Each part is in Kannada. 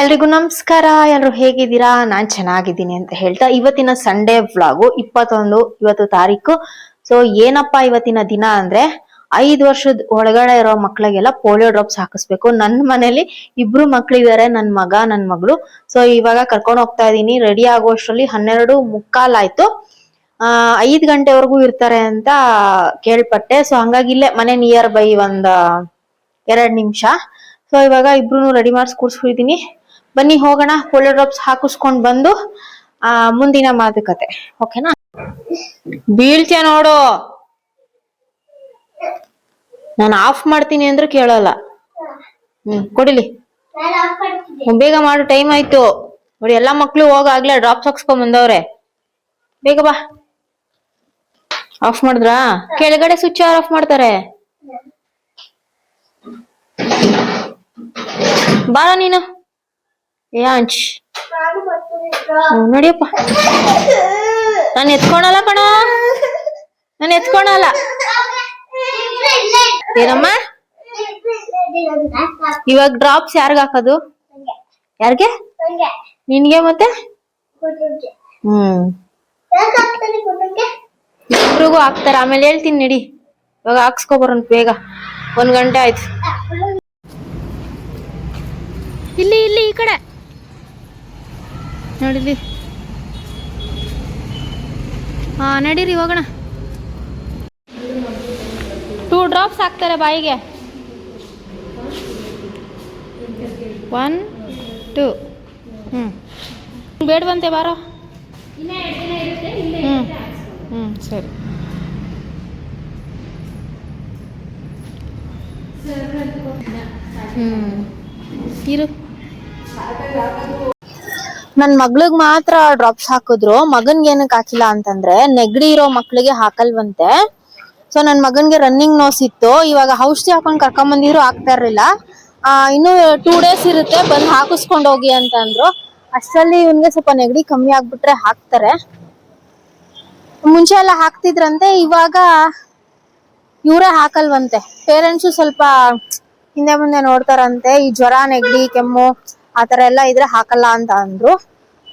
ಎಲ್ರಿಗೂ ನಮಸ್ಕಾರ, ಎಲ್ರು ಹೇಗಿದ್ದೀರಾ? ನಾನ್ ಚೆನ್ನಾಗಿದ್ದೀನಿ ಅಂತ ಹೇಳ್ತಾ ಇವತ್ತಿನ ಸಂಡೇ ವ್ಲಾಗು ಇಪ್ಪತ್ತೊಂದು, ಇವತ್ತು ತಾರೀಕು. ಸೊ ಏನಪ್ಪಾ ಇವತ್ತಿನ ದಿನ ಅಂದ್ರೆ, ಐದು ವರ್ಷದ ಒಳಗಡೆ ಇರೋ ಮಕ್ಳಿಗೆಲ್ಲ ಪೋಲಿಯೋ ಡ್ರಾಪ್ಸ್ ಹಾಕಿಸ್ಬೇಕು. ನನ್ ಮನೇಲಿ ಇಬ್ರು ಮಕ್ಳಿದಾರೆ ನನ್ನ ಮಗ, ನನ್ ಮಗಳು. ಸೊ ಇವಾಗ ಕರ್ಕೊಂಡು ಹೋಗ್ತಾ ಇದೀನಿ. ರೆಡಿ ಆಗೋಷ್ಟ್ರಲ್ಲಿ ಹನ್ನೆರಡು ಮುಕ್ಕಾಲಾಯ್ತು. ಆ, ಐದು ಗಂಟೆವರೆಗೂ ಇರ್ತಾರೆ ಅಂತ ಕೇಳ್ಪಟ್ಟೆ. ಸೊ ಹಂಗಾಗಿ ಇಲ್ಲೇ ಮನೆ ನಿಯರ್ ಬೈ ಒಂದ್ ಎರಡ್ ನಿಮಿಷ. ಸೊ ಇವಾಗ ಇಬ್ರು ರೆಡಿ ಮಾಡಿಸ್ ಕೂರ್ಸ್ಬಿಟ್ಟಿದೀನಿ ಬನ್ನಿ ಹೋಗೋಣ ಪೋಲಿಯೋ ಡ್ರಾಪ್ಸ್ ಹಾಕಿಸ್ಕೊಂಡ್ ಬಂದು, ಆ, ಮುಂದಿನ ಮಾತುಕತೆ. ಓಕೆನಾ ಬೀಳ್ತೀಯ ನೋಡು. ನಾನು ಆಫ್ ಮಾಡ್ತೀನಿ ಅಂದ್ರೆ ಕೇಳಲ್ಲ. ಹ್ಮ್, ಕೊಡಿಲಿ. ಬೇಗ ಮಾಡು ಟೈಮ್ ಆಯ್ತು. ನೋಡಿ, ಎಲ್ಲಾ ಮಕ್ಳು ಹೋಗಾಗ್ಲೇ ಡ್ರಾಪ್ಸ್ ಹಾಕ್ಸ್ಕೊಂಡ್ ಬಂದವ್ರೆ. ಬೇಗ ಬಾ. ಆಫ್ ಮಾಡಿದ್ರಾ? ಕೆಳಗಡೆ ಸ್ವಿಚ್ ಯಾರು ಆಫ್ ಮಾಡ್ತಾರೆ? ಬಾರ ನೀನು. ಯಾಂಚ್ ನೋಡಿಯಪ್ಪ. ನಾನು ಎತ್ಕೊಳಲ್ಲ ಕಣ. ನಾನು ಎತ್ಕೊಳಲ್ಲ. ಏನಮ್ಮ? ಇವಾಗ ಡ್ರಾಪ್ಸ್ ಯಾರಿಗ ಹಾಕೋದು? ಯಾರಿಗೆ? ನಿನ್ಗೆ ಮತ್ತೆ? ಹ್ಮ್. ಇಬ್ರಿಗೂ ಹಾಕ್ತಾರ. ಆಮೇಲೆ ಹೇಳ್ತೀನಿ ನಡಿ. ಇವಾಗ ಹಾಕ್ಸ್ಕೊ ಬರೋಣ ಬೇಗ. ಒಂದ್ ಗಂಟೆ ಆಯ್ತು. ಇಲ್ಲಿ ಇಲ್ಲಿ, ಈ ಕಡೆ. ನೋಡಿಲಿ ಹಾ, ನಡೀರಿ, ಹೋಗೋಣ. ಟೂ ಡ್ರಾಪ್ಸ್ ಹಾಕ್ತಾರೆ ಬಾಯಿಗೆ. ಒನ್ ಟೂ ಹ್ಞೂ ಬೇಡವಂತೆ ಬಾರೋ. ಹ್ಞೂ ಹ್ಞೂ ಸರಿ. ಹ್ಞೂ ಇರು. ನನ್ ಮಗ್ಳಿಗ್ ಮಾತ್ರ ಡ್ರಾಪ್ಸ್ ಹಾಕಿದ್ರು, ಮಗನ್ಗೆ ಏನಕ್ ಹಾಕಿಲ್ಲ ಅಂತಂದ್ರೆ ನೆಗಡಿ ಇರೋ ಮಕ್ಳಿಗೆ ಹಾಕಲ್ವಂತೆ. ಸೊ ನನ್ ಮಗನ್ಗೆ ರನ್ನಿಂಗ್ ನೋಸ್ ಇತ್ತು. ಇವಾಗ ಔಷಧಿ ಹಾಕೊಂಡ್ ಕರ್ಕೊಂಡ್ ಬಂದಿದ್ರು ಹಾಕ್ತಾ ಇರ್ಲಿಲ್ಲ. ಆ, ಇನ್ನು ಟೂ ಡೇಸ್ ಇರುತ್ತೆ, ಬಂದು ಹಾಕಿಸ್ಕೊಂಡ್ ಹೋಗಿ ಅಂತ ಅಂದ್ರು. ಅಷ್ಟರಲ್ಲಿ ಇವನ್ಗೆ ಸ್ವಲ್ಪ ನೆಗಡಿ ಕಮ್ಮಿ ಆಗ್ಬಿಟ್ರೆ ಹಾಕ್ತಾರೆ. ಮುಂಚೆ ಎಲ್ಲ ಹಾಕ್ತಿದ್ರಂತೆ, ಇವಾಗ ಇವರೇ ಹಾಕಲ್ವಂತೆ. ಪೇರೆಂಟ್ಸು ಸ್ವಲ್ಪ ಹಿಂದೆ ಮುಂದೆ ನೋಡ್ತಾರಂತೆ, ಈ ಜ್ವರ, ನೆಗಡಿ, ಕೆಮ್ಮು ಆತರ ಎಲ್ಲ ಇದ್ರೆ ಹಾಕಲ್ಲ ಅಂತ ಅಂದ್ರು.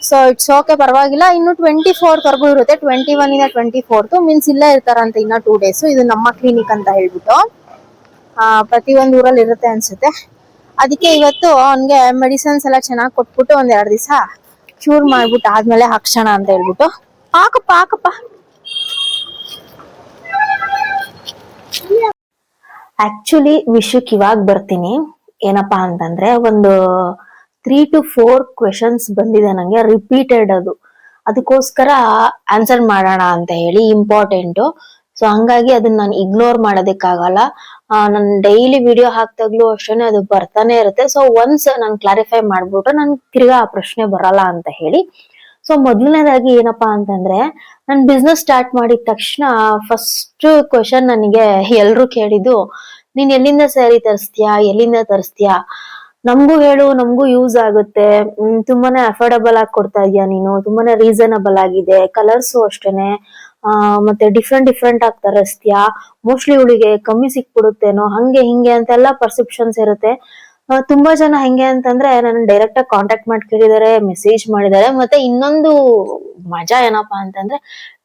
ಸೊ ಇಟ್ಸ್ ಓಕೆ ಪರವಾಗಿಲ್ಲ. ಇನ್ನು ಟ್ವೆಂಟಿ ಫೋರ್ತ್ ವರ್ಗು ಇರುತ್ತೆ. ಟ್ವೆಂಟಿ ಒನ್ ಇಂದ ಟ್ವೆಂಟಿ ಫೋರ್ತ್ ಮೀನ್ಸ್ ಇಲ್ಲೇ ಇರ್ತಾರಂತೆ ಇನ್ನ ಟೂ ಡೇಸ್ ಇದು ನಮ್ಮ ಕ್ಲಿನಿಕ್ ಅಂತ ಹೇಳ್ಬಿಟ್ಟು. ಆ ಪ್ರತಿ ಒಂದ್ ಊರಲ್ಲಿ ಇರುತ್ತೆ ಅನ್ಸುತ್ತೆ. ಅದಕ್ಕೆ ಇವತ್ತು ಅವನ್ಗೆ ಮೆಡಿಸನ್ಸ್ ಎಲ್ಲ ಚೆನ್ನಾಗಿ ಕೊಟ್ಬಿಟ್ಟು ಒಂದ್ ಎರಡು ದಿವಸ ಕ್ಯೂರ್ ಮಾಡ್ಬಿಟ್ಟು ಆದ್ಮೇಲೆ ಹಾಕ್ಸೋಣ ಅಂತ ಹೇಳ್ಬಿಟ್ಟು. ಹಾಕಪ್ಪ ಹಾಕಪ್ಪ. ಆಕ್ಚುಲಿ ವಿಷಯಕ್ಕೆ ಇವಾಗ ಬರ್ತೀನಿ. ಏನಪ್ಪಾ ಅಂತಂದ್ರೆ ಒಂದು ತ್ರೀ ಟು ಫೋರ್ ಕ್ವೆಶನ್ಸ್ ಬಂದಿದೆ ನಂಗೆ ರಿಪೀಟೆಡ್ ಅದು. ಅದಕ್ಕೋಸ್ಕರ ಆನ್ಸರ್ ಮಾಡೋಣ ಅಂತ ಹೇಳಿ ಇಂಪಾರ್ಟೆಂಟ್ ಸೊ ಹಂಗಾಗಿ ಅದನ್ನ ನಾನು ಇಗ್ನೋರ್ ಮಾಡೋದಕ್ಕಾಗಲ್ಲ. ನಾನು ಡೈಲಿ ವಿಡಿಯೋ ಹಾಕ್ದಾಗ್ಲೂ ಅಷ್ಟೇ ಅದು ಬರ್ತಾನೆ ಇರುತ್ತೆ. ಸೊ ಒನ್ಸ್ ನಾನು ಕ್ಲಾರಿಫೈ ಮಾಡ್ಬಿಟ್ರೆ ನನ್ ತಿರ್ಗಾ ಆ ಪ್ರಶ್ನೆ ಬರಲ್ಲ ಅಂತ ಹೇಳಿ. ಸೊ ಮೊದಲನೇದಾಗಿ ಏನಪ್ಪಾ ಅಂತಂದ್ರೆ, ನಾನು ಬಿಸ್ನೆಸ್ ಸ್ಟಾರ್ಟ್ ಮಾಡಿದ ತಕ್ಷಣ ಫಸ್ಟ್ ಕ್ವೆಶನ್ ನನಗೆ ಎಲ್ರು ಕೇಳಿದ್ದು, ನೀನ್ ಎಲ್ಲಿಂದ ಸ್ಯಾರಿ ತರಿಸ್ತೀಯಾ, ಎಲ್ಲಿಂದ ತರಿಸ್ತೀಯಾ? ನಮಗೂ ಹೇಳು, ನಮಗೂ ಯೂಸ್ ಆಗುತ್ತೆ. ತುಂಬಾನೇ ಅಫೋರ್ಡಬಲ್ ಆಗಿ ಕೊಡ್ತಾ ಇದೀಯ ನೀನು? ತುಂಬಾನೇ ರೀಸನಬಲ್ ಆಗಿದೆ. ಕಲರ್ಸು ಅಷ್ಟೇನೆ. ಆ, ಮತ್ತೆ ಡಿಫ್ರೆಂಟ್ ಡಿಫ್ರೆಂಟ್ ಆಗಿ ತರಿಸ್ತೀಯಾ? ಮೋಸ್ಟ್ಲಿ ಇವಳಿಗೆ ಕಮ್ಮಿ ಸಿಕ್ಬಿಡುತ್ತೇನೋ? ಹಂಗೆ, ಹಿಂಗೆ ಅಂತೆಲ್ಲ ಪರ್ಸೆಪ್ಷನ್ಸ್ ಇರುತ್ತೆ. ತುಂಬಾ ಜನ ಹೆಂಗೆ ಅಂತಂದ್ರೆ ನನ್ನ ಡೈರೆಕ್ಟ್ ಆಗಿ ಕಾಂಟ್ಯಾಕ್ಟ್ ಮಾಡಿ ಕೇಳಿದ್ದಾರೆ ಮೆಸೇಜ್ ಮಾಡಿದ್ದಾರೆ ಮತ್ತೆ ಇನ್ನೊಂದು ಮಜಾ ಏನಪ್ಪಾ ಅಂತಂದ್ರೆ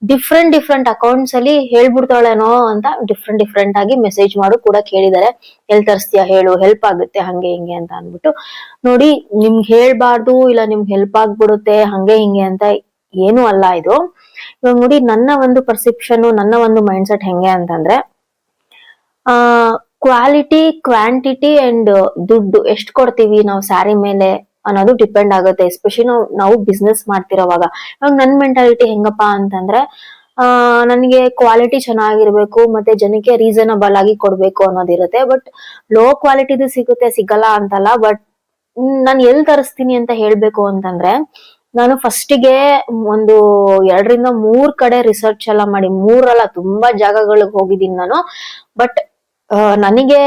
ಡಿಫ್ರೆಂಟ್ ಡಿಫ್ರೆಂಟ್ ಅಕೌಂಟ್ಸ್ ಅಲ್ಲಿ ಹೇಳ್ಬಿಡ್ತಾಳೇನೋ ಅಂತ ಡಿಫ್ರೆಂಟ್ ಡಿಫ್ರೆಂಟ್ ಆಗಿ ಮೆಸೇಜ್ ಮಾಡು ಕೂಡ ಕೇಳಿದ್ದಾರೆ ಎಲ್ಲಿ ತರಿಸ್ತೀಯಾ ಹೇಳು ಹೆಲ್ಪ್ ಆಗುತ್ತೆ, ಹಂಗೆ, ಹಿಂಗೆ ಅಂತ ಅನ್ಬಿಟ್ಟು ನೋಡಿ, ನಿಮ್ಗೆ ಹೇಳ್ಬಾರ್ದು, ಇಲ್ಲ ನಿಮ್ಗೆ ಹೆಲ್ಪ್ ಆಗ್ಬಿಡುತ್ತೆ, ಹಂಗೆ, ಹಿಂಗೆ ಅಂತ ಏನು ಅಲ್ಲ ಇದು. ಇವಾಗ ನೋಡಿ, ನನ್ನ ಒಂದು ಪರ್ಸೆಪ್ಷನ್ ನನ್ನ ಒಂದು ಮೈಂಡ್ ಸೆಟ್ ಹೆಂಗೆ ಅಂತಂದ್ರೆ, ಆ ಕ್ವಾಲಿಟಿ ಕ್ವಾಂಟಿಟಿ ಅಂಡ್ ದುಡ್ಡು ಎಷ್ಟು ಕೊಡ್ತೀವಿ? ನಾವು ಸ್ಯಾರಿ ಮೇಲೆ ಅನ್ನೋದು ಡಿಪೆಂಡ್ ಆಗುತ್ತೆ ಎಸ್ಪೆಷಲಿ ನಾವು ನಾವು ಬಿಸ್ನೆಸ್ ಮಾಡ್ತಿರೋವಾಗ. ಇವಾಗ ನನ್ನ ಮೆಂಟಾಲಿಟಿ ಹೆಂಗಪ್ಪ ಅಂತಂದ್ರೆ ನನಗೆ ಕ್ವಾಲಿಟಿ ಚೆನ್ನಾಗಿರ್ಬೇಕು, ಮತ್ತೆ ಜನಕ್ಕೆ ರೀಸನಬಲ್ ಆಗಿ ಕೊಡ್ಬೇಕು ಅನ್ನೋದಿರುತ್ತೆ ಬಟ್ ಲೋ ಕ್ವಾಲಿಟಿದು ಸಿಗುತ್ತೆ, ಸಿಗಲ್ಲ ಅಂತಲ್ಲ. ಬಟ್ ನಾನು ಎಲ್ಲಿ ತರಿಸ್ತೀನಿ ಅಂತ ಹೇಳ್ಬೇಕು ಅಂತಂದ್ರೆ, ನಾನು ಫಸ್ಟಿಗೆ ಒಂದು ಎರಡರಿಂದ ಮೂರ್ ಕಡೆ ರಿಸರ್ಚ್ ಎಲ್ಲ ಮಾಡಿ, ಮೂರಲ್ಲ, ತುಂಬಾ ಜಾಗಗಳಿಗೆ ಹೋಗಿದ್ದೀನಿ ನಾನು. ಬಟ್ ನನಗೆ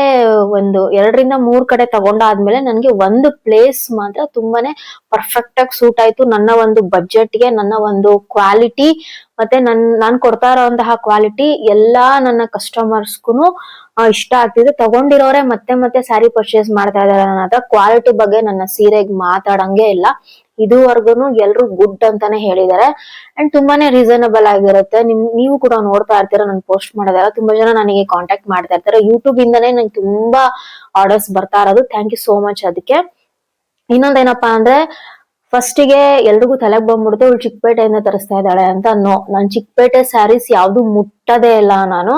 ಒಂದು ಎರಡರಿಂದ ಮೂರ್ ಕಡೆ ತಗೊಂಡಾದ್ಮೇಲೆ ನನಗೆ ಒಂದು ಪ್ಲೇಸ್ ಮಾತ್ರ ತುಂಬಾನೇ ಪರ್ಫೆಕ್ಟ್ ಆಗಿ ಸೂಟ್ ಆಯ್ತು. ನನ್ನ ಒಂದು ಬಜೆಟ್ಗೆ ನನ್ನ ಒಂದು ಕ್ವಾಲಿಟಿ ಮತ್ತೆ ನನ್, ನಾನ್ ಕೊಡ್ತಾ ಇರೋಂತಹ ಕ್ವಾಲಿಟಿ ಎಲ್ಲಾ ನನ್ನ ಕಸ್ಟಮರ್ಸ್ಗುನು ಇಷ್ಟ ಆಗ್ತಿದೆ. ತಗೊಂಡಿರೋರೆ ಮತ್ತೆ ಮತ್ತೆ ಸ್ಯಾರಿ ಪರ್ಚೇಸ್ ಮಾಡ್ತಾ ಇದಾರೆ ನನ್ನ ಹತ್ರ. ಕ್ವಾಲಿಟಿ ಬಗ್ಗೆ ನನ್ನ ಸೀರೆಗೆ ಮಾತಾಡಂಗೆ ಇಲ್ಲ. ಇದುವರೆಗೂ ಎಲ್ರು ಗುಡ್ ಅಂತಾನೆ ಹೇಳಿದ್ದಾರೆ ಅಂಡ್ ತುಂಬಾನೇ ರೀಸನಬಲ್ ಆಗಿರುತ್ತೆ. ನಿಮ್, ನೀವು ಕೂಡ ನೋಡ್ತಾ ಇರ್ತೀರಾ, ನಾನು ಪೋಸ್ಟ್ ಮಾಡೋದಲ್ಲ. ತುಂಬಾ ಜನ ನನಗೆ ಕಾಂಟ್ಯಾಕ್ಟ್ ಮಾಡ್ತಾ ಇರ್ತಾರೆ. ಯೂಟ್ಯೂಬ್ ಇಂದಾನೆ ನಂಗೆ ತುಂಬಾ ಆರ್ಡರ್ಸ್ ಬರ್ತಾ ಇರೋದು. ಥ್ಯಾಂಕ್ ಯು ಸೋ ಮಚ್ ಅದಕ್ಕೆ. ಇನ್ನೊಂದೇನಪ್ಪಾ ಅಂದ್ರೆ ಫಸ್ಟಿಗೆ ಎಲ್ರಿಗೂ ತಲೆಗೆ ಬಂದ್ಬಿಡುತ್ತೆ, ಇವಳು ಚಿಕ್ಕಪೇಟೆಯಿಂದ ತರಿಸ್ತಾ ಇದ್ದಾಳೆ ಅಂತ ನೋ ನಾನ್ ಚಿಕ್ಕಪೇಟೆ ಸ್ಯಾರೀಸ್ ಯಾವ್ದು ಮುಟ್ಟದೇ ಇಲ್ಲ ನಾನು.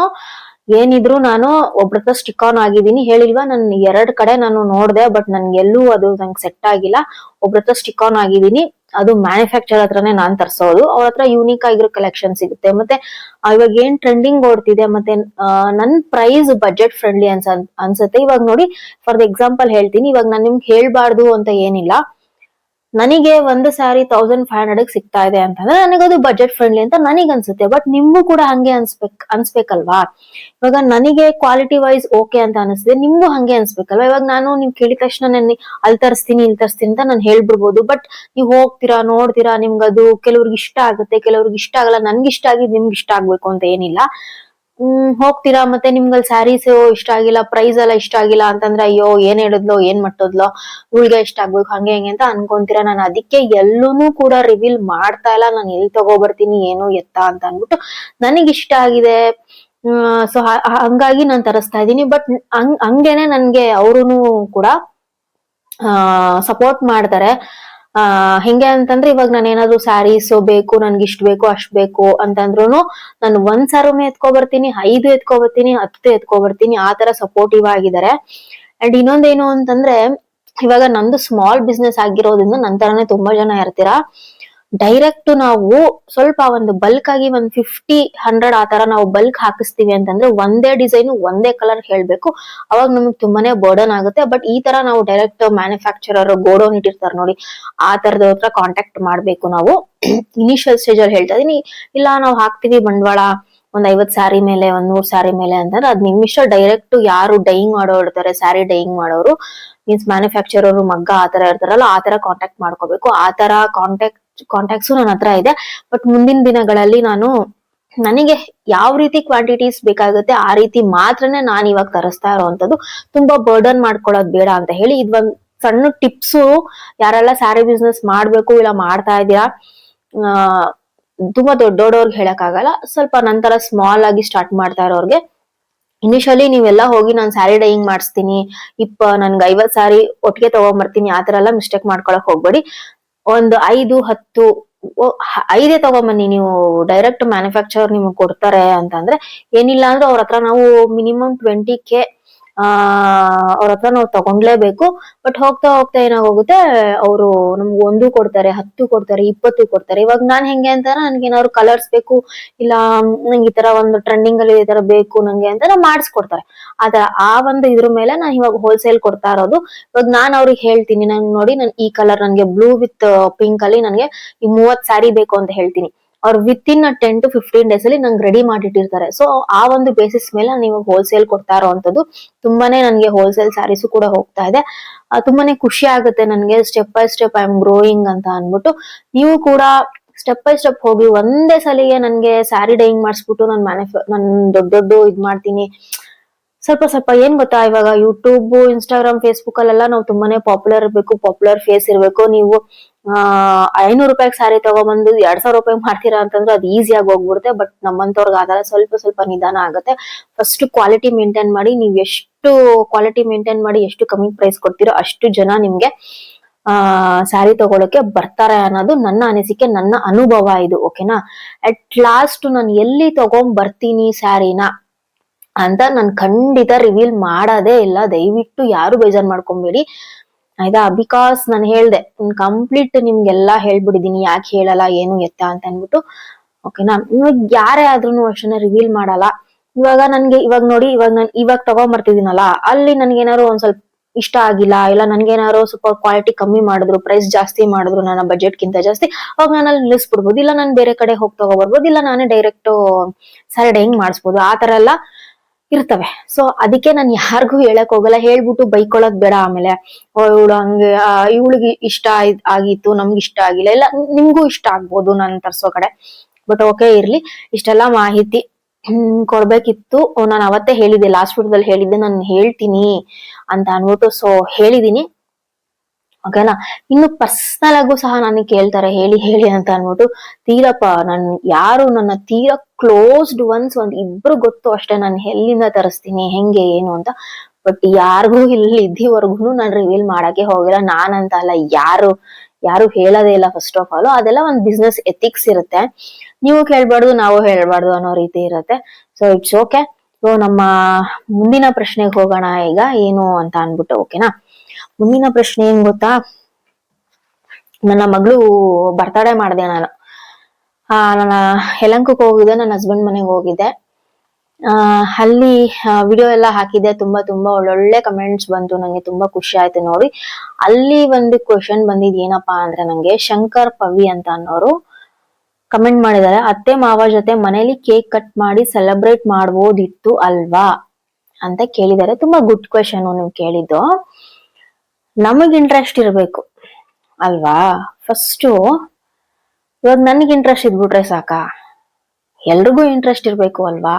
ಏನಿದ್ರು ನಾನು ಒಬ್ರ ಹತ್ರ ಸ್ಟಿಕ್ ಆನ್ ಆಗಿದ್ದೀನಿ. ಹೇಳಿಲ್ವಾ, ನನ್ ಎರಡ್ ಕಡೆ ನಾನು ನೋಡ್ದೆ ಬಟ್ ನನ್ಗೆ ಎಲ್ಲೂ ಅದು ನಂಗೆ ಸೆಟ್ ಆಗಿಲ್ಲ. ಒಬ್ರ ಹತ್ರ ಸ್ಟಿಕ್ ಆನ್ ಆಗಿದ್ದೀನಿ. ಅದು ಮ್ಯಾನುಫ್ಯಾಕ್ಚರ್ ಹತ್ರನೇ ನಾನ್ ತರ್ಸೋದು. ಅವ್ರ ಹತ್ರ ಯೂನಿಕ್ ಆಗಿರೋ ಕಲೆಕ್ಷನ್ ಸಿಗುತ್ತೆ. ಮತ್ತೆ ಇವಾಗ ಏನ್ ಟ್ರೆಂಡಿಂಗ್ ಓಡ್ತಿದೆ, ಮತ್ತೆ ನನ್ನ ನನ್ ಪ್ರೈಸ್ ಬಜೆಟ್ ಫ್ರೆಂಡ್ಲಿ ಅನ್ಸ, ಅನ್ಸುತ್ತೆ. ಇವಾಗ ನೋಡಿ ಫಾರ್ ಎಕ್ಸಾಂಪಲ್ ಹೇಳ್ತೀನಿ. ಇವಾಗ ನಾನು ನಿಮ್ಗೆ ಹೇಳ್ಬಾರ್ದು ಅಂತ ಏನಿಲ್ಲ. ನನಗೆ ಒಂದು ಸಾರಿ ತೌಸಂಡ್ ಫೈವ್ ಹಂಡ್ರೆಡ್ ಸಿಗ್ತಾ ಇದೆ ಅಂತಂದ್ರೆ ಅದು ಬಜೆಟ್ ಫ್ರೆಂಡ್ಲಿ ಅಂತ ನನಗೆ ಅನ್ಸುತ್ತೆ ಬಟ್ ನಿಮ್ಗೂ ಕೂಡ ಹಂಗೆ ಅನ್ಸ್ಬೇಕ್, ಅನ್ಸ್ಬೇಕಲ್ವಾ? ಇವಾಗ ನನಗೆ ಕ್ವಾಲಿಟಿ ವೈಸ್ ಓಕೆ ಅಂತ ಅನಿಸ್ತಿದೆ, ನಿಮ್ಗೂ ಹಂಗೆ ಅನ್ಸ್ಬೇಕಲ್ವಾ? ಇವಾಗ ನಾನು ನಿಮ್ ಕೇಳಿದ ತಕ್ಷಣ ನಾನು ಅಲ್ಲಿ ತರಿಸ್ತೀನಿ, ಇಲ್ಲಿ ತರಿಸ್ತೀನಿ ಅಂತ ನಾನು ಹೇಳ್ಬಿಡ್ಬೋದು. ಬಟ್ ನೀವು ಹೋಗ್ತೀರಾ, ನೋಡ್ತೀರಾ ನಿಮ್ಗೆ ಅದು ಕೆಲವ್ರಿಗೆ ಇಷ್ಟ ಆಗುತ್ತೆ, ಕೆಲವ್ರಿಗೆ ಇಷ್ಟ ಆಗಲ್ಲ, ನನ್ಗೆ ಇಷ್ಟ ಆಗಿದ್ ನಿಮ್ಗೆ ಇಷ್ಟ ಆಗ್ಬೇಕು ಅಂತ ಏನಿಲ್ಲ. ಹ್ಮ್, ಹೋಗ್ತೀರಾ? ಮತ್ತೆ ನಿಮ್ಗೆ ಅಲ್ಲಿ ಸ್ಯಾರೀಸ್ ಇಷ್ಟ ಆಗಿಲ್ಲ ಪ್ರೈಸ್ ಎಲ್ಲ ಇಷ್ಟ ಆಗಿಲ್ಲ ಅಂತಂದ್ರೆ ಅಯ್ಯೋ, ಏನ್ ಹೇಳಿದ್ಲೋ, ಏನ್ ಮಟ್ಟದ್ಲೋ? ಉಳ್ಗೆ ಇಷ್ಟ ಆಗ್ಬೇಕು, ಹಂಗೆ ಹಿಂಗೆ ಅಂತ ಅನ್ಕೊಂತೀರಾ? ನಾನು ಅದಕ್ಕೆ ಎಲ್ಲೂನು ಕೂಡ ರಿವೀಲ್ ಮಾಡ್ತಾ ಇಲ್ಲ. ನಾನು ಎಲ್ಲಿ ತಗೋಬರ್ತೀನಿ, ಏನು ಎತ್ತ ಅಂತ ಅನ್ಬಿಟ್ಟು ನನಗ್ ಇಷ್ಟ ಆಗಿದೆ ಸೊ ಹಂಗಾಗಿ ನಾನು ತರಿಸ್ತಾ ಇದ್ದೀನಿ. ಬಟ್ ಹಂಗ್, ಹಂಗೇನೆ ನನ್ಗೆ ಅವ್ರು ಕೂಡ ಸಪೋರ್ಟ್ ಮಾಡ್ತಾರೆ. ಆ, ಹೆಂಗೆ ಅಂತಂದ್ರೆ ಇವಾಗ ನಾನು ಏನಾದ್ರು ಸ್ಯಾರೀಸ್ ಬೇಕು, ನನ್ಗೆ ಇಷ್ಟ ಬೇಕು, ಅಷ್ಟ್ ಬೇಕು ಅಂತಂದ್ರು ನಾನು ಒಂದ್ ಸಾರುನು ಎತ್ಕೊ ಬರ್ತೀನಿ, ಐದು ಎತ್ಕೊ ಬರ್ತೀನಿ, ಹತ್ತು ಎತ್ಕೊ ಬರ್ತೀನಿ, ಆ ತರ ಸಪೋರ್ಟಿವ್ ಆಗಿದ್ದಾರೆ ಅಂಡ್ ಇನ್ನೊಂದೇನು ಅಂತಂದ್ರೆ ಇವಾಗ ನಂದು ಸ್ಮಾಲ್ ಬಿಸ್ನೆಸ್ ಆಗಿರೋದ್ರಿಂದ ನನ್ ತರನೇ ತುಂಬಾ ಜನ ಇರ್ತೀರಾ. ಡೈರೆಕ್ಟ್ ನಾವು ಸ್ವಲ್ಪ ಒಂದು ಬಲ್ಕ್ ಆಗಿ ಒಂದ್ ಫಿಫ್ಟಿ ಹಂಡ್ರೆಡ್ ಆ ತರ ನಾವು ಬಲ್ಕ್ ಹಾಕಿಸ್ತೀವಿ ಅಂತಂದ್ರೆ ಒಂದೇ ಡಿಸೈನ್ ಒಂದೇ ಕಲರ್ ಹೇಳ್ಬೇಕು. ಅವಾಗ ನಮ್ಗೆ ತುಂಬಾನೇ ಬರ್ಡನ್ ಆಗುತ್ತೆ. ಬಟ್ ಈ ತರ ನಾವು ಡೈರೆಕ್ಟ್ ಮ್ಯಾನುಫ್ಯಾಕ್ಚರರ್ ಗೋಡೌನ್ ಇಟ್ಟಿರ್ತಾರೆ ನೋಡಿ. ಆ ತರದ ಹತ್ರ ಕಾಂಟ್ಯಾಕ್ಟ್ ಮಾಡ್ಬೇಕು ನಾವು. ಇನಿಷಿಯಲ್ ಸ್ಟೇಜ್ ಅಲ್ಲಿ ಹೇಳ್ತಾ ಇದೀನಿ. ಇಲ್ಲ, ನಾವು ಹಾಕ್ತಿವಿ ಬಂಡವಾಳ ಒಂದ್ ಐವತ್ ಸ್ಯಾರಿ ಮೇಲೆ, ಒಂದ್ ನೂರ್ ಸ್ಯಾರಿ ಮೇಲೆ ಅಂತಂದ್ರೆ ಅದ್ ನಿಮಿಷ ಡೈರೆಕ್ಟ್ ಯಾರು ಡೈಯಿಂಗ್ ಮಾಡೋ ಇರ್ತಾರೆ ಸ್ಯಾರಿ ಡೈಯಿಂಗ್ ಮಾಡೋರು. ಮೀನ್ಸ್ ಮ್ಯಾನುಫ್ಯಾಕ್ಚರರ್ ಮಗ್ಗ ಆ ತರ ಇರ್ತಾರಲ್ಲ, ಆ ತರ ಕಾಂಟ್ಯಾಕ್ಟ್ ಮಾಡ್ಕೋಬೇಕು. ಆ ತರ ಕಾಂಟ್ಯಾಕ್ಟ್ ಕಾಂಟ್ಯಾಕ್ಟ್ಸ್ ನನ್ನ ಹತ್ರ ಇದೆ. ಬಟ್ ಮುಂದಿನ ದಿನಗಳಲ್ಲಿ ನಾನು ನನಗೆ ಯಾವ ರೀತಿ ಕ್ವಾಂಟಿಟೀಸ್ ಬೇಕಾಗುತ್ತೆ ಆ ರೀತಿ ಮಾತ್ರನೇ ನಾನು ಇವಾಗ ತರಿಸ್ತಾ ಇರೋವಂಥದ್ದು. ತುಂಬಾ ಬರ್ಡನ್ ಮಾಡ್ಕೊಳ್ಳೋದು ಬೇಡ ಅಂತ ಹೇಳಿ ಇದೊಂದ್ ಸಣ್ಣ ಟಿಪ್ಸು ಯಾರೆಲ್ಲ ಸ್ಯಾರಿ ಬಿಸ್ನೆಸ್ ಮಾಡ್ಬೇಕು ಇಲ್ಲ ಮಾಡ್ತಾ ಇದ್ದೀರಾ ತುಂಬಾ ದೊಡ್ಡ ದೊಡ್ಡವ್ರಿಗೆ ಹೇಳಕ್ ಆಗಲ್ಲ ಸ್ವಲ್ಪ ನಂತರ ಸ್ಮಾಲ್ ಆಗಿ ಸ್ಟಾರ್ಟ್ ಮಾಡ್ತಾ ಇರೋರ್ಗೆ. ಇನಿಷಿಯಲಿ ನೀವೆಲ್ಲ ಹೋಗಿ ನಾನು ಸ್ಯಾರಿ ಡೈಯಿಂಗ್ ಮಾಡಿಸ್ತೀನಿ, ಇಪ್ಪ, ನನ್ಗೆ ಐವತ್ ಸ್ಯಾರಿ ಒಟ್ಟಿಗೆ ತಗೊಂಬರ್ತೀನಿ, ಆ ತರ ಎಲ್ಲ ಮಿಸ್ಟೇಕ್ ಮಾಡ್ಕೊಳಕ್ ಹೋಗ್ಬೇಡಿ. ಒಂದು ಐದು, ಹತ್ತು ಐದೇ ತಗೊಂಬನ್ನಿ. ನೀವು ಡೈರೆಕ್ಟ್ ಮ್ಯಾನುಫ್ಯಾಕ್ಚರ್ ನಿಮ್ಗೆ ಕೊಡ್ತಾರೆ ಅಂತಂದ್ರೆ ಏನಿಲ್ಲ ಅಂದ್ರೆ ಅವ್ರ ಹತ್ರ ನಾವು ಮಿನಿಮಮ್ ಟ್ವೆಂಟಿ ಕೆ ಆ, ಅವ್ರ ಹತ್ರ ನಾವು ತಗೊಂಡ್ಲೇಬೇಕು. ಬಟ್ ಹೋಗ್ತಾ ಹೋಗ್ತಾ ಏನಾಗೋಗುತ್ತೆ, ಅವರು ನಮ್ಗೆ ಒಂದು ಕೊಡ್ತಾರೆ, ಹತ್ತು ಕೊಡ್ತಾರೆ, ಇಪ್ಪತ್ತು ಕೊಡ್ತಾರೆ. ಇವಾಗ ನಾನ್ ಹೆಂಗೆ ಅಂತ ನನ್ಗೆ ಏನಾದ್ರು ಕಲರ್ಸ್ ಬೇಕು, ಇಲ್ಲ ನಂಗೆ ಈ ತರ ಒಂದು ಟ್ರೆಂಡಿಂಗ್ ಅಲ್ಲಿ ಈ ತರ ಬೇಕು ನಂಗೆ ಅಂತ ಮಾಡಿಸ್ಕೊಡ್ತಾರೆ. ಆತರ ಆ ಒಂದು ಇದ್ರ ಮೇಲೆ ನಾನು ಇವಾಗ ಹೋಲ್ಸೇಲ್ ಕೊಡ್ತಾ ಇರೋದು. ಇವಾಗ ನಾನ್ ಅವ್ರಿಗೆ ಹೇಳ್ತೀನಿ, ನಂಗೆ ನೋಡಿ ನನ್ ಈ ಕಲರ್ ನನ್ಗೆ ಬ್ಲೂ ವಿತ್ ಪಿಂಕ್ ಅಲ್ಲಿ ನನ್ಗೆ ಈ ಮೂವತ್ ಸ್ಯಾರಿ ಬೇಕು ಅಂತ ಹೇಳ್ತೀನಿ. ಅವ್ರು within ten to fifteen days ಅಲ್ಲಿ ನಂಗೆ ರೆಡಿ ಮಾಡಿಟ್ಟಿರ್ತಾರೆ. ಸೊ ಆ ಒಂದು ಬೇಸಿಸ್ ಮೇಲೆ ನೀವು ಹೋಲ್ಸೇಲ್ ಕೊಡ್ತಾ ಇರೋವಂಥದ್ದು ತುಂಬಾನೇ ನನಗೆ ಹೋಲ್ಸೇಲ್ ಸ್ಯಾರೀಸು ಕೂಡ ಹೋಗ್ತಾ ಇದೆ. ತುಂಬಾನೇ ಖುಷಿ ಆಗುತ್ತೆ ನನಗೆ step by step I am growing ಅಂತ ಅನ್ಬಿಟ್ಟು ನೀವು ಕೂಡ ಸ್ಟೆಪ್ ಬೈ ಸ್ಟೆಪ್ ಹೋಗಿ ಒಂದೇ ಸಲಿಗೆ ನನಗೆ ಸ್ಯಾರಿ ಡೈಯಿಂಗ್ ಮಾಡಿಸ್ಬಿಟ್ಟು ನಾನು ಮ್ಯಾನುಫ್ಯಾ ನಾನು ದೊಡ್ಡ ದೊಡ್ಡ ಇದು ಮಾಡ್ತೀನಿ. ಸ್ವಲ್ಪ ಸ್ವಲ್ಪ ಏನ್ ಗೊತ್ತಾ ಇವಾಗ ಯೂಟ್ಯೂಬ್ ಇನ್ಸ್ಟಾಗ್ರಾಮ್ ಫೇಸ್ಬುಕ್ ಅಲ್ಲೆಲ್ಲ ನಾವು ತುಂಬಾನೇ ಪಾಪ್ಯುಲರ್ ಇರಬೇಕು ಪಾಪ್ಯುಲರ್ ಫೇಸ್ ಇರ್ಬೇಕು. ನೀವು ಆ, ಐನೂರು ರೂಪಾಯಿಗೆ ಸ್ಯಾರಿ ತಗೊಂಬಂದು ಎರಡ್ ಸಾವಿರ ರೂಪಾಯಿ ಮಾಡ್ತೀರಾ ಅಂತಂದ್ರೆ ಅದು ಈಸಿಯಾಗಿ ಹೋಗ್ಬಿಡುತ್ತೆ ಬಟ್ ನಮ್ಮಂತವ್ರಿಗೆ ಆತರ ಸ್ವಲ್ಪ ಸ್ವಲ್ಪ ನಿಧಾನ ಆಗುತ್ತೆ. ಫಸ್ಟ್ ಕ್ವಾಲಿಟಿ ಮೇಂಟೈನ್ ಮಾಡಿ, ನೀವು ಎಷ್ಟು ಕ್ವಾಲಿಟಿ ಮೇಂಟೈನ್ ಮಾಡಿ, ಎಷ್ಟು ಕಮ್ಮಿ ಪ್ರೈಸ್ ಕೊಡ್ತೀರೋ ಅಷ್ಟು ಜನ ನಿಮ್ಗೆ, ಆ ಸ್ಯಾರಿ ತಗೊಳಕ್ಕೆ ಬರ್ತಾರೆ ಅನ್ನೋದು ನನ್ನ ಅನಿಸಿಕೆ, ನನ್ನ ಅನುಭವ ಇದು ಓಕೆನಾ ಅಟ್ ಲಾಸ್ಟ್ ನಾನು ಎಲ್ಲಿ ತಗೊಂಡ್ ಬರ್ತೀನಿ ಸ್ಯಾರಿನ ಅಂತ ನಾನು ಖಂಡಿತ ರಿವೀಲ್ ಮಾಡೋದೇ ಇಲ್ಲ. ದಯವಿಟ್ಟು ಯಾರು ಬೇಜಾರ್ ಮಾಡ್ಕೊಂಬೇಡಿ. ಆಯ್ತಾ? ಬಿಕಾಸ್ ನಾನು ಹೇಳ್ದೆ ಕಂಪ್ಲೀಟ್ ನಿಮ್ಗೆಲ್ಲಾ ಹೇಳ್ಬಿಡಿದೀನಿ ಯಾಕೆ ಹೇಳಲ್ಲ, ಏನು ಎತ್ತ ಅಂತ ಅನ್ಬಿಟ್ಟು ಓಕೆನಾ ಇವಾಗ ಯಾರೇ ಆದ್ರೂ ಅಷ್ಟನ್ನ ರಿವೀಲ್ ಮಾಡಲ್ಲ. ಇವಾಗ ನನ್ಗೆ, ಇವಾಗ ನೋಡಿ, ಇವಾಗ ನಾನು, ಇವಾಗ ತಗೊಂಬರ್ತಿದ್ದೀನಲ್ಲ ಅಲ್ಲಿ ನನ್ಗೇನಾದ್ರು ಒಂದ್ ಸ್ವಲ್ಪ ಇಷ್ಟ ಆಗಿಲ್ಲ, ಇಲ್ಲ ನನ್ಗೇನಾದ್ರು ಸ್ವಲ್ಪ ಕ್ವಾಲಿಟಿ ಕಮ್ಮಿ ಮಾಡಿದ್ರು ಪ್ರೈಸ್ ಜಾಸ್ತಿ ಮಾಡಿದ್ರು ನನ್ನ ಬಜೆಟ್ ಗಿಂತ ಜಾಸ್ತಿ, ಅವಾಗ ನಾನು ಅಲ್ಲಿ ನಿಲ್ಲಿಸ್ಬಿಡ್ಬೋದು ಇಲ್ಲ ನಾನು ಬೇರೆ ಕಡೆ ಹೋಗಿ ತಗೋಬರ್ಬೋದು, ಇಲ್ಲ ನಾನೇ ಡೈರೆಕ್ಟ್ ಸ್ಯಾರಿ ಹೆಂಗ್ ಮಾಡಿಸ್ಬೋದು. ಆ ತರ ಎಲ್ಲ ಇರ್ತವೆ. ಸೊ ಅದಕ್ಕೆ ನಾನು ಯಾರಿಗೂ ಹೇಳಕ್ ಹೋಗಲ್ಲ. ಹೇಳ್ಬಿಟ್ಟು ಬೈಕೊಳಕ್ ಬೇಡ ಆಮೇಲೆ. ಇವಳು ಹಂಗೆ ಇವಳಿಗೆ ಇಷ್ಟ ಆಗಿತ್ತು, ನಮ್ಗೆ ಇಷ್ಟ ಆಗಿಲ್ಲ. ಇಲ್ಲ, ನಿಮ್ಗೂ ಇಷ್ಟ ಆಗ್ಬೋದು ನಾನು ತರ್ಸೋ ಕಡೆ. ಬಟ್ ಓಕೆ ಇರ್ಲಿ. ಇಷ್ಟೆಲ್ಲ ಮಾಹಿತಿ ಕೊಡ್ಬೇಕಿತ್ತು. ನಾನು ಅವತ್ತೇ ಹೇಳಿದ್ದೆ. ಲಾಸ್ಟ್ ವಿಡಿಯೋದಲ್ಲಿ ಹೇಳಿದ್ದೆ. ನಾನು ಹೇಳ್ತೀನಿ ಅಂತ ಅನ್ಬಿಟ್ಟು ಸೊ ಹೇಳಿದೀನಿ. ಓಕೆನಾ ಇನ್ನು ಪರ್ಸನಲ್ ಆಗು ಸಹ ನನಗೆ ಕೇಳ್ತಾರೆ. ಹೇಳಿ ಹೇಳಿ ಅಂತ ಅನ್ಬಿಟ್ಟು, ತೀರಪ್ಪ, ನನ್ ಯಾರು ನನ್ನ ತೀರ ಕ್ಲೋಸ್ಡ್ ಒನ್ಸ್ ಒಂದ್ ಇಬ್ರು ಗೊತ್ತು ಅಷ್ಟೇ, ನಾನು ಎಲ್ಲಿಂದ ತರಿಸ್ತೀನಿ, ಹೆಂಗೆ, ಏನು ಅಂತ. ಬಟ್ ಯಾರಿಗೂ ಇಲ್ಲಿ ಇದ್ದಿವರೆಗೂ ನಾನು ರಿವೀಲ್ ಮಾಡಕ್ಕೆ ಹೋಗಿಲ್ಲ. ನಾನಂತ ಅಲ್ಲ, ಯಾರು ಯಾರು ಹೇಳೋದೇ ಇಲ್ಲ ಫಸ್ಟ್ ಆಫ್ ಆಲ್ ಅದೆಲ್ಲ ಒಂದ್ ಬಿಸ್ನೆಸ್ ಎಥಿಕ್ಸ್ ಇರುತ್ತೆ. ನೀವು ಕೇಳ್ಬಾರ್ದು, ನಾವು ಹೇಳ್ಬಾರ್ದು ಅನ್ನೋ ರೀತಿ ಇರುತ್ತೆ. ಸೊ ಇಟ್ಸ್ ಓಕೆ ಸೊ ನಮ್ಮ ಮುಂದಿನ ಪ್ರಶ್ನೆಗೆ ಹೋಗೋಣ ಈಗ. ಏನು ಅಂತ ಅನ್ಬಿಟ್ಟು ಓಕೆನಾ ಮುಂದಿನ ಪ್ರಶ್ನೆ ಏನ್ ಗೊತ್ತಾ? ನನ್ನ ಮಗಳು ಬರ್ತಡೇ ಮಾಡಿದೆ ನಾನು. ಆ, ನನ್ನ ಯಲಂಕಕ್ಕೆ ಹೋಗಿದ್ದೆ ನನ್ನ ಹಸ್ಬೆಂಡ್ ಮನೆಗೆ ಹೋಗಿದ್ದೆ. ಅಲ್ಲಿ ವಿಡಿಯೋ ಎಲ್ಲ ಹಾಕಿದ್ದೆ. ತುಂಬಾ ತುಂಬಾ ಒಳ್ಳೊಳ್ಳೆ ಕಮೆಂಟ್ಸ್ ಬಂತು. ನಂಗೆ ತುಂಬಾ ಖುಷಿ ಆಯ್ತು ನೋಡಿ. ಅಲ್ಲಿ ಒಂದು ಕ್ವಶನ್ ಬಂದಿದ್ ಏನಪ್ಪಾ ಅಂದ್ರೆ ನಂಗೆ ಶಂಕರ್ ಪವಿ ಅಂತ ಅನ್ನೋರು ಕಮೆಂಟ್ ಮಾಡಿದ್ದಾರೆ. ಅತ್ತೆ, ಮಾವ ಜೊತೆ ಮನೇಲಿ ಕೇಕ್ ಕಟ್ ಮಾಡಿ ಸೆಲೆಬ್ರೇಟ್ ಮಾಡ್ಬೋದಿತ್ತು ಅಲ್ವಾ ಅಂತ ಕೇಳಿದ್ದಾರೆ. ತುಂಬಾ ಗುಡ್ ಕ್ವೆಶನ್ ನೀವು ಕೇಳಿದ್ದು. ನಮಗ್ ಇಂಟ್ರೆಸ್ಟ್ ಇರಬೇಕು ಅಲ್ವಾ? ಫಸ್ಟು ಇವಾಗ ನನಗೆ ಇಂಟ್ರೆಸ್ಟ್ ಇದ್ಬಿಟ್ರೆ ಸಾಕ? ಎಲ್ರಿಗೂ ಇಂಟ್ರೆಸ್ಟ್ ಇರಬೇಕು ಅಲ್ವಾ?